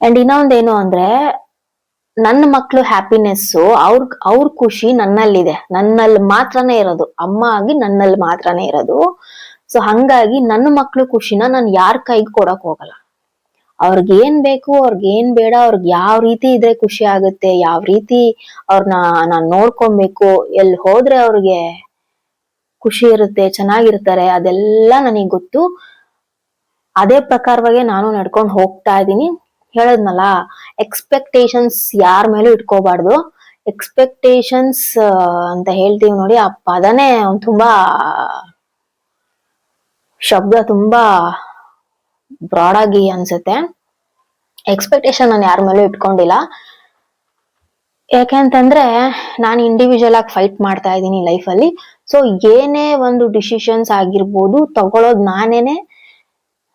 ಅಂಡ್ ಇನ್ನೊಂದೇನು ಅಂದ್ರೆ ನನ್ನ ಮಕ್ಳು ಹ್ಯಾಪಿನೆಸ್ಸು ಅವ್ರ ಅವ್ರ ಖುಷಿ ನನ್ನಲ್ಲಿದೆ. ನನ್ನಲ್ಲಿ ಮಾತ್ರನೇ ಇರೋದು. ಅಮ್ಮ ಆಗಿ ನನ್ನಲ್ಲಿ ಮಾತ್ರನೇ ಇರೋದು. ಸೊ ಹಂಗಾಗಿ ನನ್ನ ಮಕ್ಳು ಖುಷಿನ ನಾನು ಯಾರ ಕೈಗೆ ಕೊಡಕ್ ಹೋಗಲ್ಲ. ಅವ್ರಿಗೆ ಏನ್ ಬೇಕು, ಅವ್ರಿಗೆ ಏನ್ ಬೇಡ, ಅವ್ರಿಗೆ ಯಾವ ರೀತಿ ಇದ್ರೆ ಖುಷಿ ಆಗುತ್ತೆ, ಯಾವ ರೀತಿ ಅವ್ರನ್ನ ನಾನ್ ನೋಡ್ಕೊಬೇಕು ಎಲ್ಲಿ ಹೋದ್ರೆ ಅವ್ರಿಗೆ ಖುಷಿ ಇರುತ್ತೆ, ಚೆನ್ನಾಗಿರ್ತಾರೆ, ಅದೆಲ್ಲ ನನಗೆ ಗೊತ್ತು. ಅದೇ ಪ್ರಕಾರವಾಗಿ ನಾನು ನಡ್ಕೊಂಡು ಹೋಗ್ತಾ ಇದ್ದೀನಿ. ಹೇಳದ್ನಲ್ಲ ಎಕ್ಸ್ಪೆಕ್ಟೇಷನ್ಸ್ ಯಾರ ಮೇಲೂ ಇಟ್ಕೋಬಾರ್ದು. ಎಕ್ಸ್ಪೆಕ್ಟೇಷನ್ಸ್ ಅಂತ ಹೇಳ್ತೀವಿ ನೋಡಿ, ಆ ಪದನೇ ತುಂಬಾ, ಶಬ್ದ ತುಂಬಾ ಬ್ರಾಡ್ ಆಗಿ ಅನ್ಸುತ್ತೆ. ಎಕ್ಸ್ಪೆಕ್ಟೇಷನ್ ನಾನು ಯಾರ ಮೇಲೂ ಇಟ್ಕೊಂಡಿಲ್ಲ. ಯಾಕೆಂತಂದ್ರೆ ನಾನು ಇಂಡಿವಿಜುವಲ್ ಆಗಿ ಫೈಟ್ ಮಾಡ್ತಾ ಇದ್ದೀನಿ ಲೈಫಲ್ಲಿ ಸೊ ಏನೇ ಒಂದು ಡಿಸಿಷನ್ಸ್ ಆಗಿರ್ಬೋದು ತಗೊಳೋದ್ ನಾನೇನೆ.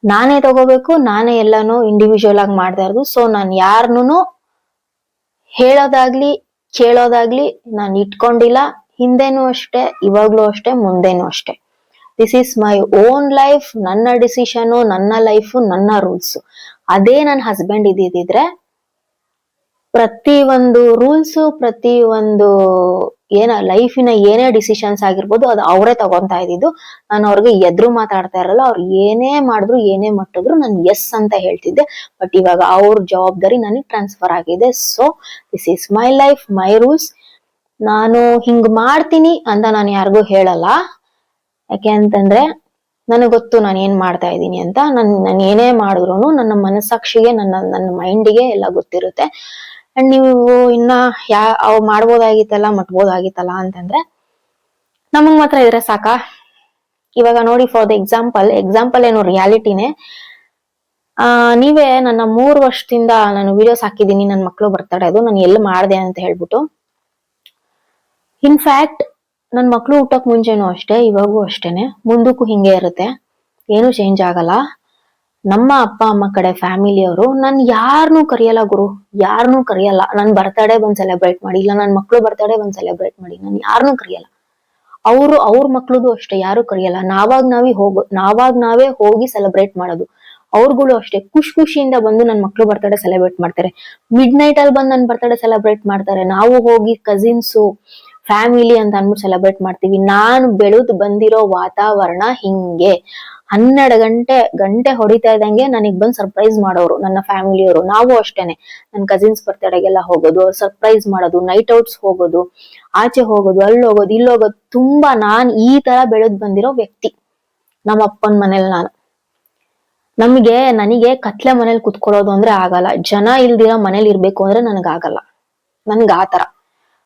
ನಾನೇ ತಗೋಬೇಕು, ನಾನೇ ಎಲ್ಲಾನು ಇಂಡಿವಿಜುವಲ್ ಆಗಿ ಮಾಡ್ತಾ ಇರೋದು. ಸೊ ನಾನು ಯಾರನ್ನೂ ಹೇಳೋದಾಗ್ಲಿ, ಕೇಳೋದಾಗ್ಲಿ ನಾನು ಇಟ್ಕೊಂಡಿಲ್ಲ. ಹಿಂದೆನೂ ಅಷ್ಟೇ, ಇವಾಗ್ಲೂ ಅಷ್ಟೇ, ಮುಂದೆನೂ ಅಷ್ಟೇ. This is my own life ನನ್ನ ಡಿಸಿಷನು ನನ್ನ ಲೈಫು ನನ್ನ ರೂಲ್ಸ್ ಅದೇ ನನ್ನ ಹಸ್ಬೆಂಡ್ ಇದ್ದಿದ್ರೆ ಪ್ರತಿ ಒಂದು ರೂಲ್ಸ್ ಪ್ರತಿ ಒಂದು ಏನ ಲೈಫಿನ ಏನೇ ಡಿಸಿಷನ್ಸ್ ಆಗಿರ್ಬೋದು ಅದು ಅವರೇ ತಗೊಂತಾ ಇದ್ದಿದ್ದು. ನಾನು ಅವ್ರಿಗೆ ಎದ್ರು ಮಾತಾಡ್ತಾ ಇರಲ್ಲ, ಅವ್ರು ಏನೇ ಮಾಡಿದ್ರು, ಏನೇ ಮಟ್ಟಿದ್ರು ನಾನು ಎಸ್ ಅಂತ ಹೇಳ್ತಿದ್ದೆ. ಬಟ್ ಇವಾಗ ಅವ್ರ ಜವಾಬ್ದಾರಿ ನನಗೆ ಟ್ರಾನ್ಸ್ಫರ್ ಆಗಿದೆ. So this is my life my rules ನಾನು ಹಿಂಗ್ ಮಾಡ್ತೀನಿ ಅಂತ ನಾನು ಯಾರಿಗೂ ಹೇಳಲ್ಲ. ಯಾಕೆ ಅಂತಂದ್ರೆ, ನನಗೆ ಗೊತ್ತು ನಾನು ಏನ್ ಮಾಡ್ತಾ ಇದ್ದೀನಿ ಅಂತ. ನನ್, ನಾನು ಏನೇ ಮಾಡಿದ್ರು ನನ್ನ ಮನಸ್ಸಾಕ್ಷಿಗೆ, ನನ್ನ ನನ್ನ ಮೈಂಡಿಗೆ ಎಲ್ಲ ಗೊತ್ತಿರುತ್ತೆ. ಅಂಡ್ ನೀವು ಇನ್ನ ಯಾ, ಅವ್ ಮಾಡ್ಬೋದಾಗಿತ್ತಲ್ಲ, ಮಟ್ಬೋದಾಗಿತ್ತಲ್ಲ ಅಂತಂದ್ರೆ, ನಮಗ್ ಮಾತ್ರ ಇದ್ರೆ ಸಾಕ? ಇವಾಗ ನೋಡಿ ಫಾರ್ ದ ಎಕ್ಸಾಂಪಲ್ ಎಕ್ಸಾಂಪಲ್ ಏನು ರಿಯಾಲಿಟಿನೇ ಆ, ನೀವೇ ನನ್ನ ಮೂರು ವರ್ಷದಿಂದ ನಾನು ವಿಡಿಯೋಸ್ ಹಾಕಿದ್ದೀನಿ ನನ್ನ ಮಕ್ಳು ಬರ್ತಾರೆ, ಅದು ನಾನು ಎಲ್ಲಿ ಮಾಡಿದೆ ಅಂತ ಹೇಳ್ಬಿಟ್ಟು. ಇನ್ಫ್ಯಾಕ್ಟ್ ನನ್ನ ಮಕ್ಳು ಹುಟ್ಟಕ್ ಮುಂಚೆನೂ ಅಷ್ಟೇ, ಇವಾಗೂ ಅಷ್ಟೇನೆ, ಮುಂದಕ್ಕೂ ಹಿಂಗೆ ಇರುತ್ತೆ. ಏನು ಚೇಂಜ್ ಆಗಲ್ಲ. ನಮ್ಮ ಅಪ್ಪ, ಅಮ್ಮ ಕಡೆ ಫ್ಯಾಮಿಲಿಯವರು ನನ್ ಯಾರನ್ನೂ ಕರೆಯಲ್ಲ ಗುರು ಯಾರನ್ನೂ ಕರೆಯಲ್ಲ. ನನ್ ಬರ್ತಡೇ ಬಂದ್ ಸೆಲೆಬ್ರೇಟ್ ಮಾಡಿ, ಇಲ್ಲ ನನ್ ಮಕ್ಳು ಬರ್ತಡೇ ಬಂದ್ ಸೆಲೆಬ್ರೇಟ್ ಮಾಡಿ, ನಾನು ಯಾರನ್ನೂ ಕರೆಯಲ್ಲ. ಅವರು ಅವ್ರ ಮಕ್ಳದು ಅಷ್ಟೇ, ಯಾರು ಕರೆಯಲ್ಲ. ನಾವಾಗ್ ನಾವೇ ಹೋಗೋ, ನಾವಾಗ್ ನಾವೇ ಹೋಗಿ ಸೆಲೆಬ್ರೇಟ್ ಮಾಡೋದು. ಅವ್ರುಗಳು ಅಷ್ಟೇ, ಖುಷಿ ಖುಷಿಯಿಂದ ಬಂದು ನನ್ ಮಕ್ಳು ಬರ್ತಡೇ ಸೆಲೆಬ್ರೇಟ್ ಮಾಡ್ತಾರೆ. ಮಿಡ್ ನೈಟ್ ಅಲ್ಲಿ ಬಂದು ನನ್ ಬರ್ತಡೇ ಸೆಲೆಬ್ರೇಟ್ ಮಾಡ್ತಾರೆ. ನಾವು ಹೋಗಿ ಕಸಿನ್ಸು ಫ್ಯಾಮಿಲಿ ಅಂತ ಅಂದ್ಬಿಟ್ಟು ಸೆಲೆಬ್ರೇಟ್ ಮಾಡ್ತೀವಿ. ನಾನು ಬೆಳೆದು ಬಂದಿರೋ ವಾತಾವರಣ ಹಿಂಗೆ. ಹನ್ನೆರಡು ಗಂಟೆ ಗಂಟೆ ಹೊಡಿತಾ ಇದ್ದಂಗೆ ನನಗ್ ಬಂದ್ ಸರ್ಪ್ರೈಸ್ ಮಾಡೋರು, ನನ್ನ ಫ್ಯಾಮಿಲಿಯವರು ನಾವು ಅಷ್ಟೇನೆ. ನನ್ನ ಕಸಿನ್ಸ್ ಬರ್ತಡೆಗೆಲ್ಲ ಹೋಗೋದು ಸರ್ಪ್ರೈಸ್ ಮಾಡೋದು ನೈಟ್ ಔಟ್ಸ್ ಹೋಗೋದು, ಆಚೆ ಹೋಗೋದು, ಅಲ್ಲಿ ಹೋಗೋದು, ಇಲ್ಲಿ ಹೋಗೋದು. ತುಂಬಾ ನಾನ್ ಈ ತರ ಬೆಳೆದ್ ಬಂದಿರೋ ವ್ಯಕ್ತಿ. ನಮ್ಮ ಅಪ್ಪನ ಮನೇಲಿ ನಾನು. ನಮಗೆ, ನನಗೆ ಕತ್ಲೆ ಮನೇಲಿ ಕುತ್ಕೊಳ್ಳೋದು ಅಂದ್ರೆ ಆಗಲ್ಲ. ಜನ ಇಲ್ದಿರೋ ಮನೇಲಿ ಇರ್ಬೇಕು ಅಂದ್ರೆ ನನಗಾಗಲ್ಲ ನನ್ಗೆ ಆತರ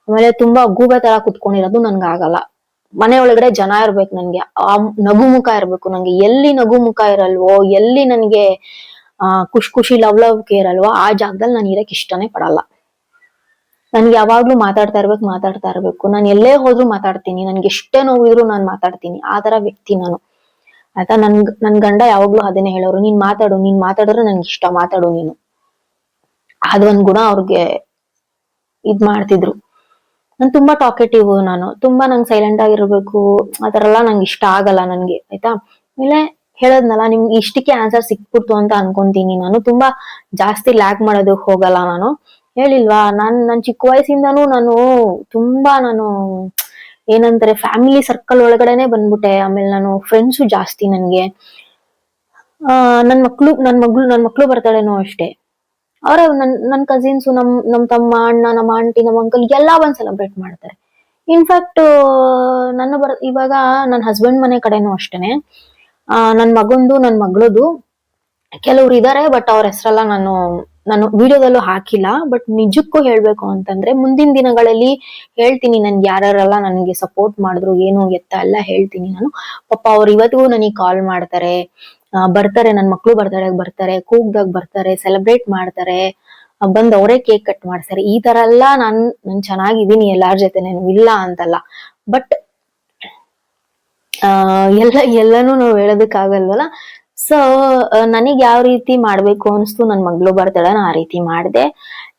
ಆಮೇಲೆ ತುಂಬಾ ಗೂಬೆ ತರ ಕುತ್ಕೊಂಡಿರೋದು ನನ್ಗೆ ಆಗಲ್ಲ. ಮನೆ ಒಳಗಡೆ ಜನ ಇರ್ಬೇಕು ನನ್ಗೆ. ಆ ನಗು ಮುಖ ಇರ್ಬೇಕು ನಂಗೆ. ಎಲ್ಲಿ ನಗು ಮುಖ ಇರಲ್ವೋ, ಎಲ್ಲಿ ನನ್ಗೆ, ಆ ಖುಷಿ ಖುಷಿ ಲವ್ ಲವ್ಕೆ ಇರಲ್ವೋ, ಆ ಜಾಗದಲ್ಲಿ ನಾನು ಇರಕ್ ಇಷ್ಟನೇ ಪಡಲ್ಲ. ನನ್ಗೆ ಯಾವಾಗ್ಲೂ ಮಾತಾಡ್ತಾ ಇರ್ಬೇಕು ಮಾತಾಡ್ತಾ ಇರ್ಬೇಕು. ನಾನು ಎಲ್ಲೇ ಹೋದ್ರು ಮಾತಾಡ್ತೀನಿ. ನನ್ಗೆ ಎಷ್ಟೇ ನೋವಿದ್ರು ನಾನು ಮಾತಾಡ್ತೀನಿ. ಆ ತರ ವ್ಯಕ್ತಿ ನಾನು. ಆಯ್ತಾ? ನನ್ ನನ್ ಗಂಡ ಯಾವಾಗ್ಲೂ ಅದನ್ನೇ ಹೇಳೋರು. ನೀನ್ ಮಾತಾಡು, ನೀನ್ ಮಾತಾಡಿದ್ರೆ ನನ್ಗೆ ಇಷ್ಟ. ಮಾತಾಡು ನೀನು. ಅದೊಂದ್ ಗುಣ ಅವ್ರಿಗೆ ಇದ್ ಮಾಡ್ತಿದ್ರು. ನಾನ್ ತುಂಬಾ ಟಾಕೆಟಿವ್ ನಾನು. ತುಂಬಾ ನಂಗೆ ಸೈಲೆಂಟ್ ಆಗಿರ್ಬೇಕು. ಆತರ ಎಲ್ಲ ನಂಗೆ ಇಷ್ಟ ಆಗಲ್ಲ ನನ್ಗೆ, ಆಯ್ತಾ? ಆಮೇಲೆ ಹೇಳದ್ನಲ್ಲ, ನಿಮ್ಗೆ ಇಷ್ಟಕ್ಕೆ ಆನ್ಸರ್ ಸಿಕ್ಬಿಡ್ತು ಅಂತ ಅನ್ಕೊಂತೀನಿ ನಾನು. ತುಂಬಾ ಜಾಸ್ತಿ ಲ್ಯಾಕ್ ಮಾಡೋದಕ್ಕೆ ಹೋಗಲ್ಲ ನಾನು. ಹೇಳಿಲ್ವಾ? ನಾನು ನನ್ನ ಚಿಕ್ಕ ವಯಸ್ಸಿಂದನೂ ನಾನು ತುಂಬಾ ನಾನು ಏನಂತಾರೆ ಫ್ಯಾಮಿಲಿ ಸರ್ಕಲ್ ಒಳಗಡೆನೆ ಬಂದ್ಬಿಟ್ಟೆ. ಆಮೇಲೆ ನಾನು ಫ್ರೆಂಡ್ಸು ಜಾಸ್ತಿ ನನಗೆ. ನನ್ನ ಮಕ್ಕಳು ನನ್ನ ಮಗಳು ನನ್ನ ಮಕ್ಕಳು ಬರ್ತಾಳೇನೋ ಅಷ್ಟೇ. ಅವ್ರ ನನ್ ನನ್ ಕಸಿನ್ಸ್ ನಮ್ ನಮ್ ತಮ್ಮ, ಅಣ್ಣ ನಮ್ಮ ಆಂಟಿ ನಮ್ಮ ಅಂಕಲ್ ಎಲ್ಲಾ ಬಂದ್ ಸೆಲೆಬ್ರೇಟ್ ಮಾಡ್ತಾರೆ. ಇನ್ಫ್ಯಾಕ್ಟ್ ನನ್ನ ಬರ್, ಇವಾಗ ನನ್ನ ಹಸ್ಬೆಂಡ್ ಮನೆ ಕಡೆನೂ ಅಷ್ಟೇನೆ. ಆ, ನನ್ ಮಗಂದು, ನನ್ ಮಗಳದು ಕೆಲವ್ರು ಇದಾರೆ ಬಟ್ ಅವ್ರ ಹೆಸರೆಲ್ಲ ನಾನು ನಾನು ವಿಡಿಯೋದಲ್ಲೂ ಹಾಕಿಲ್ಲ. ಬಟ್ ನಿಜಕ್ಕೂ ಹೇಳ್ಬೇಕು ಅಂತಂದ್ರೆ ಮುಂದಿನ ದಿನಗಳಲ್ಲಿ ಹೇಳ್ತೀನಿ ನನ್ಗೆ ಯಾರ್ಯಾರೆಲ್ಲ ನನಗೆ ಸಪೋರ್ಟ್ ಮಾಡಿದ್ರು, ಏನು, ಎತ್ತ ಎಲ್ಲ ಹೇಳ್ತೀನಿ ನಾನು. ಪಾಪ ಅವ್ರು ಇವತ್ತಿಗೂ ನನಗೆ ಕಾಲ್ ಮಾಡ್ತಾರೆ. ಬರ್ತಾರೆ, ನನ್ ಮಕ್ಳು ಬರ್ತಾರೆ ಬರ್ತಾರೆ, ಕೂಗ್ದಾಗ ಬರ್ತಾರೆ ಸೆಲೆಬ್ರೇಟ್ ಮಾಡ್ತಾರೆ ಬಂದ್ ಅವರೇ ಕೇಕ್ ಕಟ್ ಮಾಡ್ತಾರೆ ಈ ತರ ಎಲ್ಲ ನಾನ್ ನಾನ್ ಚೆನ್ನಾಗಿದ್ದೀನಿ ಎಲ್ಲಾರ ಜೊತೆ ನಾನು ಇಲ್ಲ ಅಂತಲ್ಲ. ಬಟ್ ಎಲ್ಲ, ಎಲ್ಲಾನು ನಾವು ಹೇಳೋದಕ್ಕಾಗಲ್ವಲ್ಲ ಸೊ ನನಗ್ ಯಾವ ರೀತಿ ಮಾಡ್ಬೇಕು ಅನ್ಸ್ತು, ನನ್ ಮಗ್ಳು ಬರ್ತಾಳೆ ನಾ ಆ ರೀತಿ ಮಾಡ್ದೆ.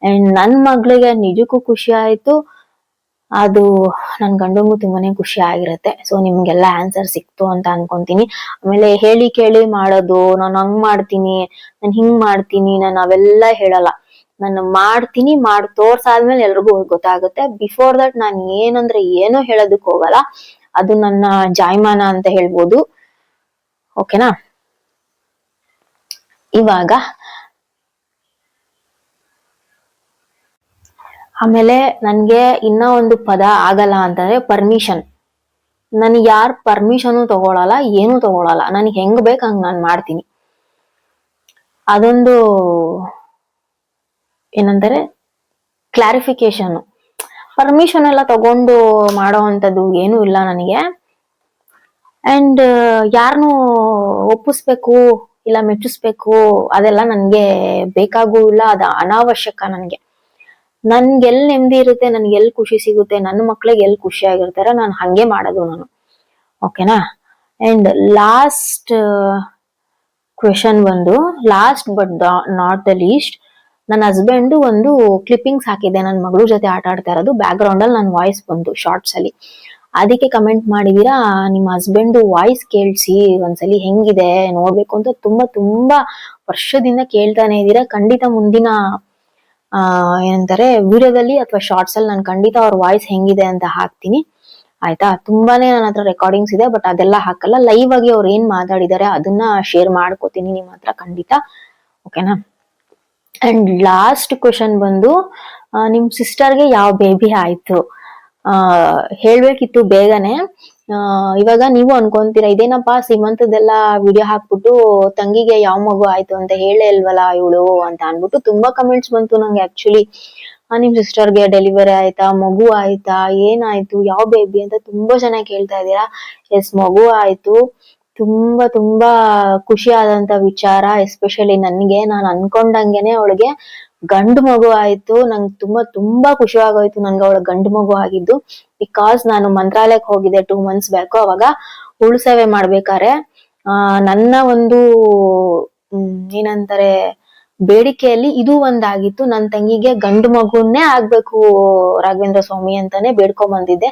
ಅಂಡ್ ನನ್ ಮಗ್ಳಿಗೆ ನಿಜಕ್ಕೂ ಖುಷಿ ಆಯ್ತು. ಅದು ನನ್ ಗಂಡಂಗೂ ತುಂಬಾನೇ ಖುಷಿ ಆಗಿರುತ್ತೆ. ಸೊ ನಿಮ್ಗೆಲ್ಲ ಆನ್ಸರ್ ಸಿಕ್ತು ಅಂತ ಅನ್ಕೊಂತೀನಿ. ಆಮೇಲೆ ಹೇಳಿ ಕೇಳಿ ಮಾಡೋದು, ನಾನು ಹಂಗ್ ಮಾಡ್ತೀನಿ, ನಾನು ಹಿಂಗ್ ಮಾಡ್ತೀನಿ, ನಾನು ಅವೆಲ್ಲ ಹೇಳಲ್ಲ. ನಾನು ಮಾಡ್ತೀನಿ, ಮಾಡಿ, ತೋರ್ಸಾದ್ಮೇಲೆ ಎಲ್ರಿಗೂ ಗೊತ್ತಾಗುತ್ತೆ. ಬಿಫೋರ್ ದಟ್ ನಾನು ಏನಂದ್ರೆ ಏನೋ ಹೇಳೋದಕ್ ಹೋಗಲ್ಲ. ಅದು ನನ್ನ ಜಾಯಮಾನ ಅಂತ ಹೇಳ್ಬೋದು. ಓಕೆನಾ ಇವಾಗ ಆಮೇಲೆ ನನ್ಗೆ ಇನ್ನ ಒಂದು ಪದ ಆಗಲ್ಲ ಅಂತಂದ್ರೆ ಪರ್ಮಿಷನ್ ನನಗೆ ಯಾರು ಪರ್ಮಿಷನ್ ತಗೊಳಲ್ಲ, ಏನು ತಗೊಳಲ್ಲ. ನನಗೆ ಹೆಂಗ್ ಬೇಕು ಹಂಗ್ ನಾನು ಮಾಡ್ತೀನಿ. ಅದೊಂದು ಏನಂತಾರೆ? ಕ್ಲಾರಿಫಿಕೇಶನ್ ಪರ್ಮಿಷನ್ ಎಲ್ಲ ತಗೊಂಡು ಮಾಡೋ ಅಂಥದ್ದು ಏನೂ ಇಲ್ಲ ನನಗೆ. ಅಂಡ್ ಯಾರನ್ನು ಒಪ್ಪಿಸ್ಬೇಕು, ಇಲ್ಲ ಮೆಚ್ಚಿಸ್ಬೇಕು ಅದೆಲ್ಲ ನನಗೆ ಬೇಕಾಗೂ ಇಲ್ಲ, ಅದು ಅನಾವಶ್ಯಕ ನನ್ಗೆ. ನನ್ಗೆ ಎಲ್ ನೆಮ್ಮದಿ ಇರುತ್ತೆ, ನನ್ಗೆ ಎಲ್ ಖುಷಿ ಸಿಗುತ್ತೆ ನನ್ನ ಮಕ್ಳಿಗೆ ಎಲ್ ಖುಷಿ ಆಗಿರ್ತಾರ ನಾನು ಹಂಗೆ ಮಾಡೋದು ನಾನು. ಓಕೆನಾ? ಅಂಡ್ ಲಾಸ್ಟ್ ಕ್ವೆಶನ್ ಬಂದು last but not the least ನನ್ನ ಹಸ್ಬೆಂಡ್ ಒಂದು ಕ್ಲಿಪ್ಪಿಂಗ್ಸ್ ಹಾಕಿದ್ದೆ ನನ್ನ ಮಗಳ ಜೊತೆ ಆಟ ಆಡ್ತಾ ಇರೋದು. ಬ್ಯಾಕ್ ಗ್ರೌಂಡ್ ಅಲ್ಲಿ ನನ್ನ ವಾಯ್ಸ್ ಬಂತು ಶಾರ್ಟ್ಸ್ ಅಲ್ಲಿ. ಅದಕ್ಕೆ ಕಮೆಂಟ್ ಮಾಡಿದೀರಾ, ನಿಮ್ಮ ಹಸ್ಬೆಂಡ್ ವಾಯ್ಸ್ ಕೇಳಿಸಿ, ಒಂದ್ಸಲಿ ಹೆಂಗಿದೆ, ನೋಡ್ಬೇಕು ಅಂತ ತುಂಬಾ ತುಂಬಾ ವರ್ಷದಿಂದ ಕೇಳ್ತಾನೆ ಇದೀರಾ. ಖಂಡಿತ ಮುಂದಿನ ಏನಂತಾರೆ, ವಿಡಿಯೋದಲ್ಲಿ ಅಥವಾ ಶಾರ್ಟ್ಸ್ ಅಲ್ಲಿ ನಾನು ಖಂಡಿತ ಅವ್ರ ವಾಯ್ಸ್ ಹೆಂಗಿದೆ ಅಂತ ಹಾಕ್ತೀನಿ. ಆಯ್ತಾ? ತುಂಬಾನೇ ನನ್ನ ಹತ್ರ ರೆಕಾರ್ಡಿಂಗ್ಸ್ ಇದೆ ಬಟ್ ಅದೆಲ್ಲ ಹಾಕಲ್ಲ. ಲೈವ್ ಆಗಿ ಅವ್ರು ಏನ್ ಮಾತಾಡಿದ್ದಾರೆ ಅದನ್ನ ಶೇರ್ ಮಾಡ್ಕೋತೀನಿ ನಿಮ್ಮ ಹತ್ರ ಖಂಡಿತ. ಓಕೆನಾ ಅಂಡ್ ಲಾಸ್ಟ್ ಕ್ವೆಶನ್ ಬಂದು ನಿಮ್ ಸಿಸ್ಟರ್ಗೆ ಯಾವ ಬೇಬಿ ಆಯ್ತು? ಹೇಳ್ಬೇಕಿತ್ತು ಬೇಗನೆ. ಇವಾಗ ನೀವು ಅನ್ಕೊಂತೀರಾ, ಇದೇನಪ್ಪ ಸೀಮಂತದೆಲ್ಲ ವಿಡಿಯೋ ಹಾಕ್ಬಿಟ್ಟು ತಂಗಿಗೆ ಯಾವ ಮಗು ಆಯ್ತು ಅಂತ ಹೇಳೇ ಇಲ್ವಲ್ಲ ಇವಳು ಅಂತ ಅನ್ಬಿಟ್ಟು ತುಂಬಾ ಕಮೆಂಟ್ಸ್ ಬಂತು ನಂಗೆ ಆಕ್ಚುಲಿ ನಿಮ್ ಸಿಸ್ಟರ್ಗೆ ಡೆಲಿವರಿ ಆಯ್ತಾ, ಮಗು ಆಯ್ತಾ, ಏನಾಯ್ತು, ಯಾವ ಬೇಬಿ ಅಂತ ತುಂಬಾ ಚೆನ್ನಾಗಿ ಕೇಳ್ತಾ ಇದೀರಾ ಎಸ್ ಮಗು ಆಯ್ತು. ತುಂಬಾ ತುಂಬಾ ಖುಷಿ ಆದಂತ ವಿಚಾರ ಎಸ್ಪೆಷಲಿ ನನ್ಗೆ. ನಾನು ಅನ್ಕೊಂಡಂಗೆನೆ ಅವಳಿಗೆ ಗಂಡು ಮಗು ಆಯ್ತು. ನಂಗೆ ತುಂಬಾ ತುಂಬಾ ಖುಷಿ ಆಗೋಯ್ತು ನನ್ಗೆ ಅವಳ ಗಂಡು ಮಗು ಆಗಿದ್ದು. ಬಿಕಾಸ್ ನಾನು ಮಂತ್ರಾಲಯಕ್ಕೆ ಹೋಗಿದ್ದೆ ಟೂ ಮಂತ್ಸ್ ಬ್ಯಾಕು ಅವಾಗ ಹುಳು ಸೇವೆ ಮಾಡ್ಬೇಕಾರೆ ನನ್ನ ಒಂದು ಏನಂತಾರೆ, ಬೇಡಿಕೆಯಲ್ಲಿ ಇದು ಒಂದಾಗಿತ್ತು. ನನ್ನ ತಂಗಿಗೆ ಗಂಡು ಮಗುನೇ ಆಗ್ಬೇಕು ರಾಘವೇಂದ್ರ ಸ್ವಾಮಿ ಅಂತಾನೆ ಬೇಡ್ಕೊಂಡ್ ಬಂದಿದ್ದೆ.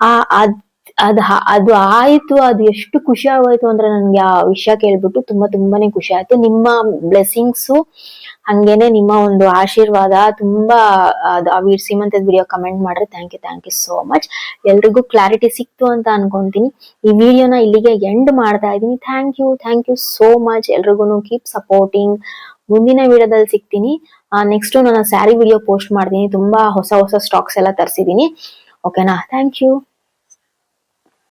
ಆ, ಅದ್ ಅದ್ ಅದು ಆಯ್ತು, ಅದು ಎಷ್ಟು ಖುಷಿ ಆಗೋಯ್ತು ಅಂದ್ರೆ ನನ್ಗೆ ಆ ವಿಷಯ ಕೇಳ್ಬಿಟ್ಟು ತುಂಬಾ ತುಂಬಾನೇ ಖುಷಿ ಆಯ್ತು. ನಿಮ್ಮ ಬ್ಲೆಸ್ಸಿಂಗ್ಸು ಹಂಗೇನೆ ನಿಮ್ಮ ಒಂದು ಆಶೀರ್ವಾದ ತುಂಬಾ ಸೀಮಂತದ ವಿಡಿಯೋ ಕಮೆಂಟ್ ಮಾಡ್ರೆ. Thank you thank you so much ಎಲ್ರಿಗೂ ಕ್ಲಾರಿಟಿ ಸಿಕ್ತು ಅಂತ ಅನ್ಕೊಂತೀನಿ. ಈ ವಿಡಿಯೋನ ಇಲ್ಲಿಗೆ ಎಂಡ್ ಮಾಡ್ತಾ ಇದ್ದೀನಿ. Thank you thank you so much ಎಲ್ರಿಗೂ ಕೀಪ್ ಸಪೋರ್ಟಿಂಗ್ ಮುಂದಿನ ವಿಡಿಯೋದಲ್ಲಿ ಸಿಗ್ತೀನಿ. ನೆಕ್ಸ್ಟ್ ನಾನು ಸ್ಯಾರಿ ವಿಡಿಯೋ ಪೋಸ್ಟ್ ಮಾಡ್ತೀನಿ. ತುಂಬಾ ಹೊಸ ಹೊಸ ಸ್ಟಾಕ್ಸ್ ಎಲ್ಲ ತರಿಸಿದೀನಿ ಓಕೆನಾ ಥ್ಯಾಂಕ್ ಯು